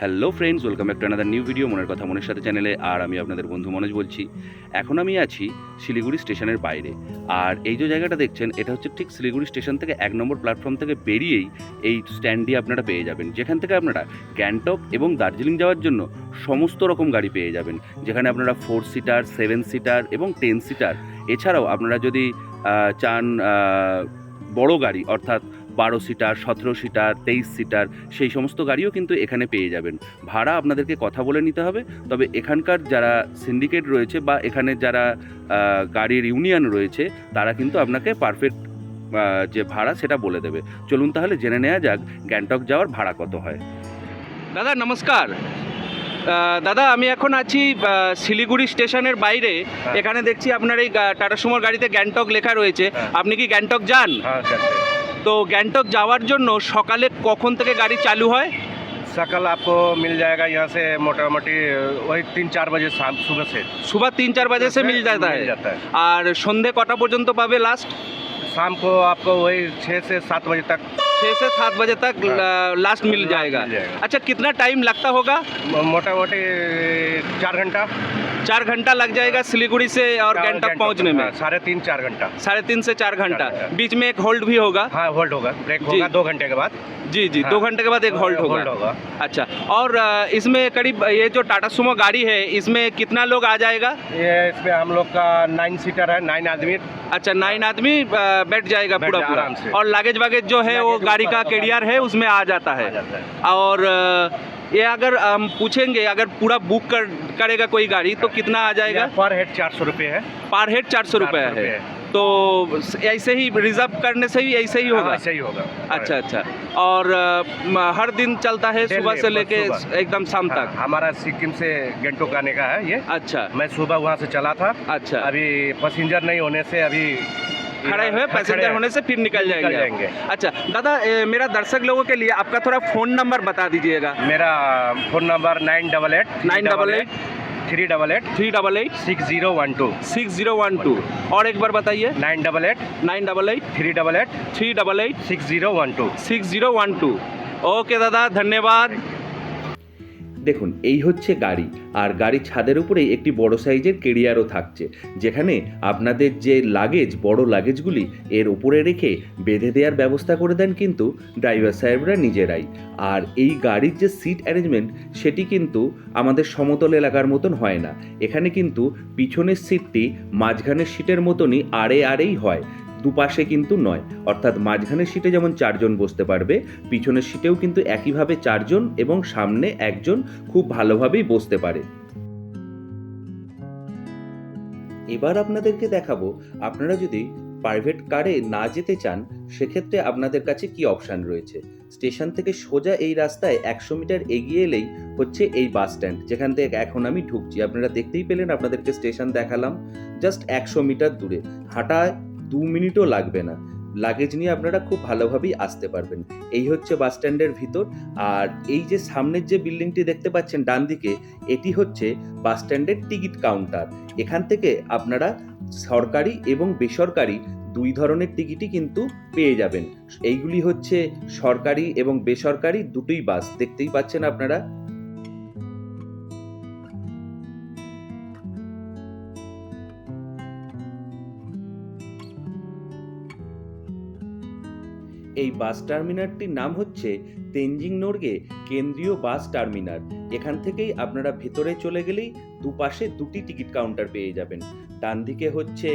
Hello friends welcome back to another new video মনের কথা মনের সাথে চ্যানেলে আর আমি আপনাদের বন্ধু মনোজ বলছি। এখন আমি আছি শিলিগুড়ি স্টেশনের বাইরে। আর এই যে জায়গাটা দেখছেন, এটা হচ্ছে ঠিক শিলিগুড়ি স্টেশন থেকে এক নম্বর প্ল্যাটফর্ম থেকে বেরিয়েই এই স্ট্যান্ডটি আপনারা পেয়ে যাবেন। যেখান থেকে আপনারা গ্যাংটক এবং দার্জিলিং যাওয়ার জন্য সমস্ত রকম গাড়ি পেয়ে যাবেন। যেখানে আপনারা ফোর সিটার সেভেন সিটার এবং টেন সিটার এছাড়াও আপনারা যদি চান বড় গাড়ি, অর্থাৎ বারো সিটার সতেরো সিটার তেইশ সিটার সেই সমস্ত গাড়িও কিন্তু এখানে পেয়ে যাবেন। ভাড়া আপনাদেরকে কথা বলে নিতে হবে তবে এখানকার যারা সিন্ডিকেট রয়েছে বা এখানে যারা গাড়ির ইউনিয়ন রয়েছে তারা কিন্তু আপনাকে পারফেক্ট যে ভাড়া সেটা বলে দেবে। চলুন তাহলে জেনে নেওয়া যাক গ্যাংটক যাওয়ার ভাড়া কত হয়। দাদা নমস্কার। দাদা আমি এখন আছি শিলিগুড়ি স্টেশনের বাইরে। এখানে দেখছি আপনার এই গা- টাটা সুমোর গাড়িতে গ্যাংটক লেখা রয়েছে। হ্যাঁ। আপনি কি গ্যাংটক যান? हाँ करते हैं। তো গ্যাংটক যাওয়ার জন্য সকালে কখন থেকে গাড়ি চালু হয় सकल आपको मिल जाएगा यहाँ से मोटा मोटी वही तीन चार बजे शाम सुबह से सुबह तीन चार बजे से मिल जाता है मिल जाता है আর সন্ধে কটা পর্যন্ত পাবে লাস্ট शाम को आपको वही छः से सात बजे तक छः से सात बजे तक हाँ। लास्ट मिल Last जाएगा मिल जाएगा। अच्छा कितना टाइम लगता होगा मो- मोटा मोटी चार घंटा चार घंटा लग जाएगा सिलीगुड़ी से और गैंगटॉक पहुँचने में। हाँ, साढ़े तीन चार घंटा। साढ़े तीन से चार घंटा। बीच में एक होल्ड भी होगा। हाँ होल्ड होगा। ब्रेक। होगा दो घंटे के बाद। जी जी हाँ। दो घंटे के बाद एक होल्ड होगा। होल्ड होगा। अच्छा और इसमें करीब ये जो टाटा सुमो गाड़ी है इसमें कितना लोग आ जाएगा? ये इसमें हम लोग का नाइन सीटर है नाइन आदमी। अच्छा नाइन आदमी बैठ जाएगा पूरा पूरा। और लगेज वगेज जो है वो गाड़ी का केडियर है। उसमें आ जाता है। है। और ये अगर हम पूछेंगे अगर पूरा बुक कर करेगा कोई गाड़ी तो कितना आ जाएगा? पर हेड चार सौ रुपये है। पर हेड चार सौ रुपये 400 है। तो ऐसे ही रिज़र्व करने से ही ऐसे ही हाँ, होगा? ऐसा ही होगा। अच्छा अच्छा। और म- हर दिन चलता है सुबह से लेके एकदम शाम हाँ, तक? हमारा सिक्किम से गेंटोक आने का है ये। अच्छा। मैं सुबह वहाँ से चला था। अच्छा। अभी पैसेंजर नहीं होने से अभी खड़े हुए पैसेंजर होने से फिर निकल जाएँगे अच्छा दादा मेरा दर्शक लोगों के लिए आपका थोड़ा फ़ोन नंबर बता दीजिएगा। मेरा phone number nine double eight nine double eight three double eight three double eight. Six zero one two. Six zero one two. और एक बार बताइए। Nine double eight nine double eight. Three double eight three double eight. Six zero one two. Six zero one two. Okay दादा धन्यवाद। দেখুন, এই হচ্ছে গাড়ি। আর গাড়ির ছাদের উপরেই একটি বড় সাইজের কেরিয়ারও থাকছে, যেখানে আপনাদের যে লাগেজ, বড় লাগেজগুলি, এর উপরে রেখে বেঁধে দেওয়ার ব্যবস্থা করে দেন কিন্তু ড্রাইভার সাহেবরা নিজেরাই। আর এই গাড়ির যে সিট অ্যারেঞ্জমেন্ট, সেটি কিন্তু আমাদের সমতল এলাকার মতন হয় না। এখানে কিন্তু পিছনের সিটটি মাঝখানের সিটের মতনই আড়ে আড়েই হয়। দুপাশে কিন্তু নয়। অর্থাৎ মাঝখানের সিটে যেমন চারজন বসতে পারবে, পিছনের সিটেও কিন্তু একইভাবে চারজন এবং সামনে একজন খুব ভালোভাবেই বসতে পারে। এবার আপনাদেরকে দেখাবো, আপনারা যদি প্রাইভেট কারে না যেতে চান, সেক্ষেত্রে আপনাদের কাছে কি অপশান রয়েছে? স্টেশন থেকে সোজা এই রাস্তায় একশো মিটার এগিয়ে এলেই হচ্ছে এই বাস স্ট্যান্ড যেখান থেকে এখন আমি ঢুকছি। আপনারা দেখতেই পেলেন, আপনাদেরকে স্টেশন দেখালাম। জাস্ট একশো মিটার দূরে। হাঁটায় দু মিনিটও লাগবে না। লাগেজ নিয়ে আপনারা খুব ভালোভাবেই আসতে পারবেন। এই হচ্ছে বাস স্ট্যান্ডের ভিতর। আর এই যে সামনের যে বিল্ডিংটি দেখতে পাচ্ছেন ডান দিকে, এটি হচ্ছে বাস স্ট্যান্ডের টিকিট কাউন্টার এখান থেকে আপনারা সরকারি এবং বেসরকারি দুই ধরনের টিকিটই কিন্তু পেয়ে যাবেন। এইগুলি হচ্ছে সরকারি এবং বেসরকারি দুটোই বাস দেখতেই পাচ্ছেন আপনারা এই বাস টার্মিনালটির নাম হচ্ছে তেনজিং নোরগে কেন্দ্রীয় বাস টার্মিনাল। এখান থেকেই আপনারা ভেতরে চলে গেলেই দুপাশে দুটি টিকিট কাউন্টার পেয়ে যাবেন। ডান দিকে হচ্ছে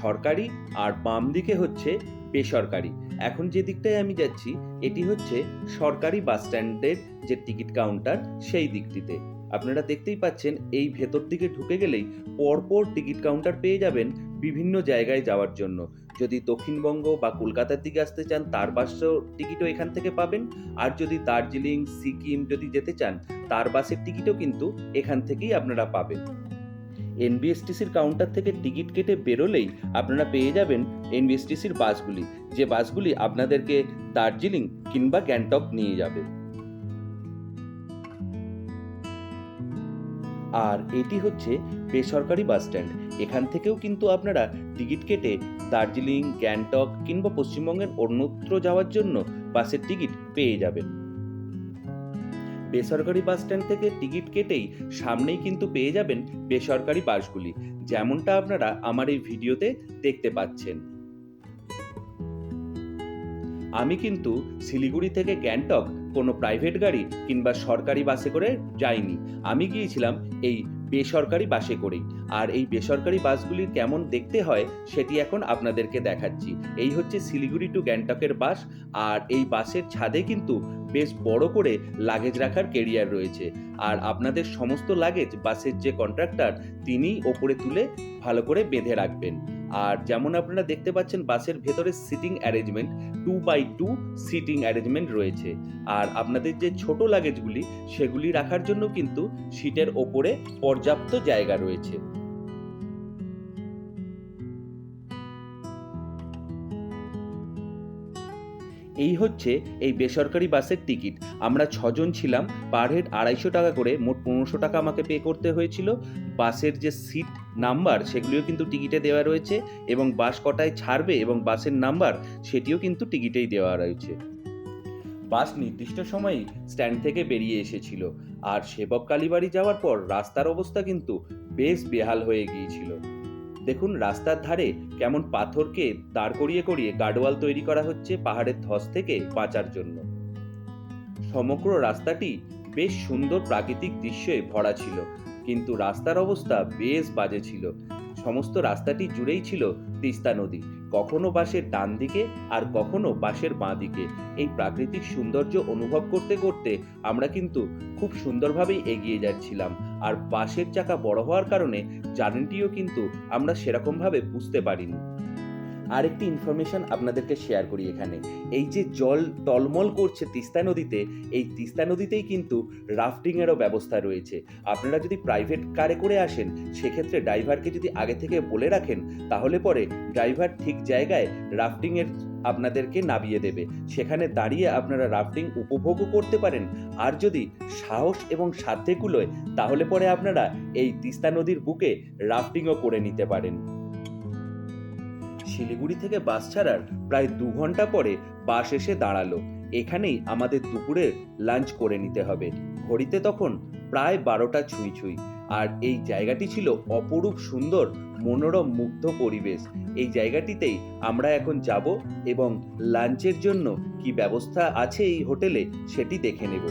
সরকারি আর বাম দিকে হচ্ছে বেসরকারি। এখন যে দিকটায় আমি যাচ্ছি, এটি হচ্ছে সরকারি বাস স্ট্যান্ডের যে টিকিট কাউন্টার, সেই দিকটিতে। আপনারা দেখতেই পাচ্ছেন, এই ভেতর দিকে ঢুকে গেলেই পরপর টিকিট কাউন্টার পেয়ে যাবেন বিভিন্ন জায়গায় যাওয়ার জন্য। যদি দক্ষিণবঙ্গ বা কলকাতার দিকে আসতে চান, তার বাসের টিকিটও এখান থেকে পাবেন। আর যদি দার্জিলিং, সিকিম যদি যেতে চান, তার বাসের টিকিটও কিন্তু এখান থেকেই আপনারা পাবেন। এনবিএসটিসির কাউন্টার থেকে টিকিট কেটে বেরোলেই আপনারা পেয়ে যাবেন এনবিএসটিসির বাসগুলি। যে বাসগুলি আপনাদেরকে দার্জিলিং কিংবা গ্যাংটক নিয়ে যাবে। আর এটি হচ্ছে বেসরকারি বাস স্ট্যান্ড। এখান থেকেও কিন্তু আপনারা টিকিট কেটে দার্জিলিং, গ্যাংটক কিংবা পশ্চিমবঙ্গের অন্যত্র যাওয়ার জন্য বাসের টিকিট পেয়ে যাবেন। বেসরকারি বাস স্ট্যান্ড থেকে টিকিট কেটেই সামনেই কিন্তু পেয়ে যাবেন বেসরকারি বাসগুলি, যেমনটা আপনারা আমার এই ভিডিওতে দেখতে পাচ্ছেন। আমি কিন্তু শিলিগুড়ি থেকে গ্যাংটক কোনো প্রাইভেট গাড়ি কিংবা সরকারি বাসে করে যাইনি। আমি গিয়েছিলাম এই বেসরকারি বাসে করেই। আর এই বেসরকারি বাসগুলির কেমন দেখতে হয় সেটি এখন আপনাদেরকে দেখাচ্ছি। এই হচ্ছে শিলিগুড়ি টু গ্যাংটকের বাস আর এই বাসের ছাদে কিন্তু বেশ বড় করে লাগেজ রাখার কেরিয়ার রয়েছে। আর আপনাদের সমস্ত লাগেজ বাসের যে কন্ট্রাক্টর তিনি ওপরে তুলে ভালো করে বেঁধে রাখবেন। আর যেমন আপনারা দেখতে পাচ্ছেন, বাসের ভেতরে seating arrangement two by two seating arrangement রয়েছে। আর আপনাদের যে ছোট লাগেজগুলি সেগুলি রাখার জন্য কিন্তু সিটের ওপরে পর্যাপ্ত জায়গা রয়েছে। এই হচ্ছে এই বেসরকারি বাসের টিকিট। আমরা ছজন ছিলাম পার হেড আড়াইশো টাকা করে, মোট পনেরোশো টাকা আমাকে পে করতে হয়েছিল। বাসের যে সিট নাম্বার সেগুলিও কিন্তু টিকিটে দেওয়া রয়েছে এবং বাস কটায় ছাড়বে এবং বাসের নাম্বার সেটিও কিন্তু টিকিটেই দেওয়া রয়েছে। বাস নির্দিষ্ট সময়েই স্ট্যান্ড থেকে বেরিয়ে এসেছিল। আর সেবক কালীবাড়ি যাওয়ার পর রাস্তার অবস্থা কিন্তু বেশ বেহাল হয়ে গিয়েছিল। দেখুন, রাস্তার ধারে কেমন পাথরকে দাঁড় করিয়ে করিয়ে গার্ডওয়াল তৈরি করা হচ্ছে পাহাড়ের ধস থেকে বাঁচার জন্য। সমগ্র রাস্তাটি বেশ সুন্দর প্রাকৃতিক দৃশ্যে ভরা ছিল, কিন্তু রাস্তার অবস্থা বেশ বাজে ছিল। সমস্ত রাস্তাটি জুড়েই ছিল তিস্তা নদী, কখনো বাসের ডান দিকে আর কখনো বাসের বাঁ দিকে। এই প্রাকৃতিক সৌন্দর্য অনুভব করতে করতে আমরা কিন্তু খুব সুন্দরভাবেই এগিয়ে যাচ্ছিলাম, আর বাসের চাকা বড় হওয়ার কারণে জার্নিটিও কিন্তু আমরা সেরকমভাবে বুঝতে পারিনি। আরেকটি ইনফরমেশন আপনাদেরকে শেয়ার করি এখানে। এই যে জল টলমল করছে তিস্তা নদীতে, এই তিস্তা নদীতেই কিন্তু রাফটিংয়েরও ব্যবস্থা রয়েছে। আপনারা যদি প্রাইভেট কারে করে আসেন, সেক্ষেত্রে ড্রাইভারকে যদি আগে থেকে বলে রাখেন, তাহলে পরে ড্রাইভার ঠিক জায়গায় রাফটিংয়ের আপনাদেরকে নামিয়ে দেবে। সেখানে দাঁড়িয়ে আপনারা রাফটিং উপভোগও করতে পারেন। আর যদি সাহস এবং সাধ্যে কুলোয় তাহলে পরে আপনারা এই তিস্তা নদীর বুকে রাফটিংও করে নিতে পারেন। শিলিগুড়ি থেকে বাস ছাড়ার প্রায় দু ঘণ্টা পরে বাস এসে দাঁড়াল। এখানেই আমাদের দুপুরে লাঞ্চ করে নিতে হবে। ঘড়িতে তখন প্রায় বারোটা ছুঁই ছুঁই। আর এই জায়গাটি ছিল অপরূপ সুন্দর, মনোরম, মুগ্ধ পরিবেশ। এই জায়গাটিতেই আমরা এখন যাব এবং লাঞ্চের জন্য কি ব্যবস্থা আছে এই হোটেলে সেটি দেখে নেব।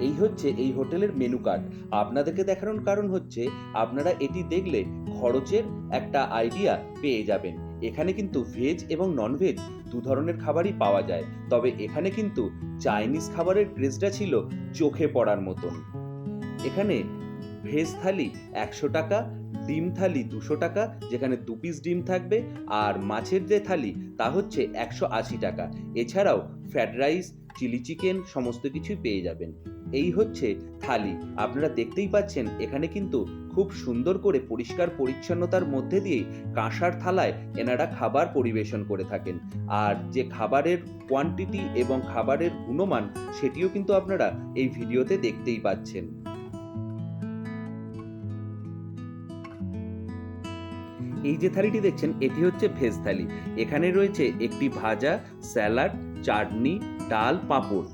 এই হচ্ছে এই হোটেলের মেনু কার্ড আপনাদেরকে দেখানোর কারণ হচ্ছে, আপনারা এটি দেখলে খরচের একটা আইডিয়া পেয়ে যাবেন। এখানে কিন্তু ভেজ এবং ননভেজ দু ধরনের খাবারই পাওয়া যায়। তবে এখানে কিন্তু চাইনিজ খাবারের ক্রেজটা ছিল চোখে পড়ার মতন। এখানে ভেজ থালি একশো টাকা, ডিম থালি দুশো টাকা, যেখানে দু পিস ডিম থাকবে, আর মাছের যে থালি তা হচ্ছে একশো আশি টাকা। এছাড়াও ফ্রাইড রাইস চিলি চিকেন সমস্ত কিছুই পেয়ে যাবেন। এই হচ্ছে থালি। আপনারা দেখতেই পাচ্ছেন, এখানে কিন্তু খুব সুন্দর করে পরিষ্কার পরিচ্ছন্নতার মধ্যে দিয়েই কাঁসার থালায় এনারা খাবার পরিবেশন করে থাকেন। আর যে খাবারের কোয়ান্টিটি এবং খাবারের গুণমান, সেটিও কিন্তু আপনারা এই ভিডিওতে দেখতেই পাচ্ছেন। এই যে থালিটি দেখছেন, এটি হচ্ছে ভেজ থালি। এখানে রয়েছে একটি ভাজা, স্যালাড, চাটনি, ডাল, পাঁপড়।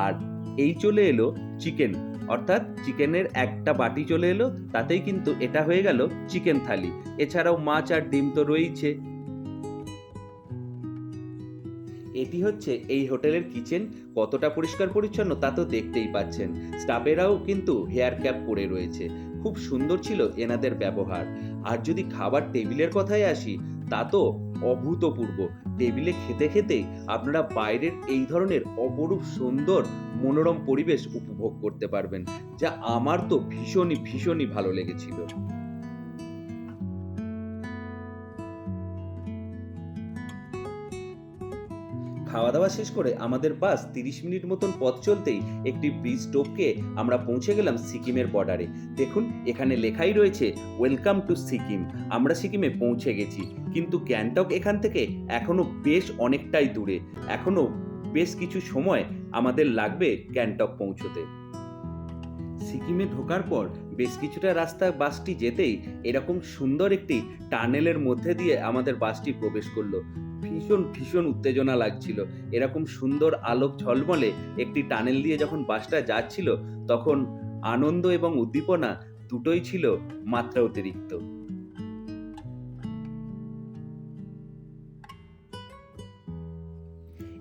আর এই চলে এলো চিকেন। অর্থাৎ চিকেনের একটা বাটি চলে এলো, তাতেই কিন্তু এটা হয়ে গেল চিকেন থালি। এছাড়াও মাছ আর ডিম তো রয়েছে এটি হচ্ছে এই হোটেলের কিচেন। কতটা পরিষ্কার পরিচ্ছন্ন তা তো দেখতেই পাচ্ছেন। স্টাফেরাও কিন্তু হেয়ার ক্যাপ পরে রয়েছে। খুব সুন্দর ছিল এনাদের ব্যবহার। আর যদি খাবার টেবিলের কথায় আসি তা তো অভূতপূর্ব। টেবিলে খেতে খেতে আপনারা বাইরের এই ধরনের অপরূপ সুন্দর মনোরম পরিবেশ উপভোগ করতে পারবেন, যা আমার তো ভীষণই ভীষণই ভালো লেগেছিল। খাওয়া দাওয়া শেষ করে আমাদের বাস তিরিশ মিনিট মতন পথ চলতেই একটি ব্রিজ টোপকে আমরা পৌঁছে গেলাম সিকিমের বর্ডারে দেখুন, এখানে লেখাই রয়েছে ওয়েলকাম টু সিকিম আমরা সিকিমে পৌঁছে গেছি। কিন্তু গ্যাংটক এখান থেকে এখনও বেশ অনেকটাই দূরে। এখনও বেশ কিছু সময় আমাদের লাগবে গ্যাংটক পৌঁছতে। সিকিমে ঢোকার পর বেশ কিছুটা রাস্তা বাসটি যেতেই এরকম সুন্দর একটি টানেলের মধ্যে দিয়ে আমাদের বাসটি প্রবেশ করল। ভীষণ ভীষণ উত্তেজনা লাগছিল। এরকম সুন্দর আলোক ঝলমলে একটি টানেল দিয়ে যখন বাসটা যাচ্ছিল, তখন আনন্দ এবং উদ্দীপনা দুটোই ছিল মাত্রা অতিরিক্ত।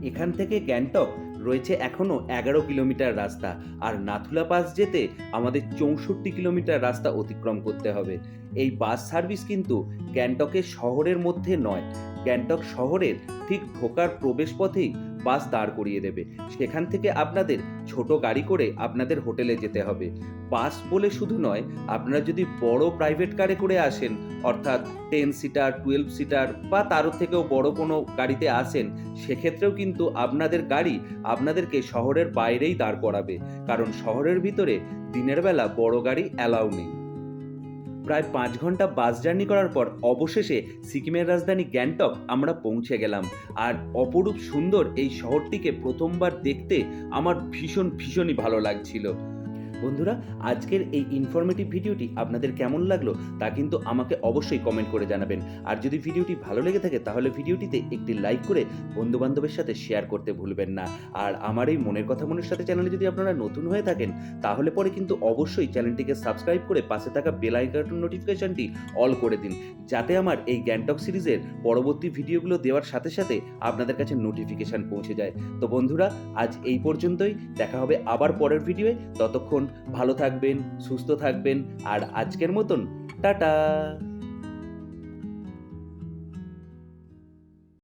এখান থেকে গ্যাংটক রয়েছে এখনও এগারো কিলোমিটার রাস্তা। আর নাথুলা পাস যেতে আমাদের চৌষট্টি কিলোমিটার রাস্তা অতিক্রম করতে হবে। এই বাস সার্ভিস কিন্তু গ্যাংটকের শহরের মধ্যে নয়। গ্যাংটক শহরের ঠিক ঢোকার প্রবেশ পথেই বাস দাঁড় করিয়ে দেবে। সেখান থেকে আপনাদের ছোট গাড়ি করে আপনাদের হোটেলে যেতে হবে। বাস বলে শুধু নয়, আপনারা যদি বড় প্রাইভেট কারে করে আসেন, অর্থাৎ টেন সিটার টুয়েলভ সিটার বা তারও থেকেও বড় কোনো গাড়িতে আসেন, সেক্ষেত্রেও কিন্তু আপনাদের গাড়ি আপনাদেরকে শহরের বাইরেই দাঁড় করাবে। কারণ শহরের ভিতরে দিনের বেলা বড় গাড়ি অ্যালাউ নেই। প্রায় পাঁচ ঘণ্টা বাস জার্নি করার পর অবশেষে সিকিমের রাজধানী গ্যাংটক আমরা পৌঁছে গেলাম। আর অপরূপ সুন্দর এই শহরটিকে প্রথমবার দেখতে আমার ভীষণ ভীষণই ভালো লাগছিল। বন্ধুরা, আজকের এই ইনফরমেটিভ ভিডিওটি আপনাদের কেমন লাগল তা কিন্তু আমাকে অবশ্যই কমেন্ট করে জানাবেন। আর যদি ভিডিওটি ভালো লেগে থাকে, তাহলে ভিডিওটিতে একটি লাইক করে বন্ধু বান্ধবের সাথে শেয়ার করতে ভুলবেন না। আর আমার এই মনের কথা মনের সাথে চ্যানেলে যদি আপনারা নতুন হয়ে থাকেন, তাহলে পরে কিন্তু অবশ্যই চ্যানেলটিকে সাবস্ক্রাইব করে পাশে থাকা বেল নোটিফিকেশনটি অল করে দিন। যাতে আমার এই গ্যাংটক সিরিজের পরবর্তী ভিডিওগুলো দেওয়ার সাথে সাথে আপনাদের কাছে নোটিফিকেশান পৌঁছে যায়। তো বন্ধুরা, আজ এই পর্যন্তই। দেখা হবে আবার পরের ভিডিওয়ে ততক্ষণ ভালো থাকবেন সুস্থ থাকবেন আর আজকের মতন টাটা।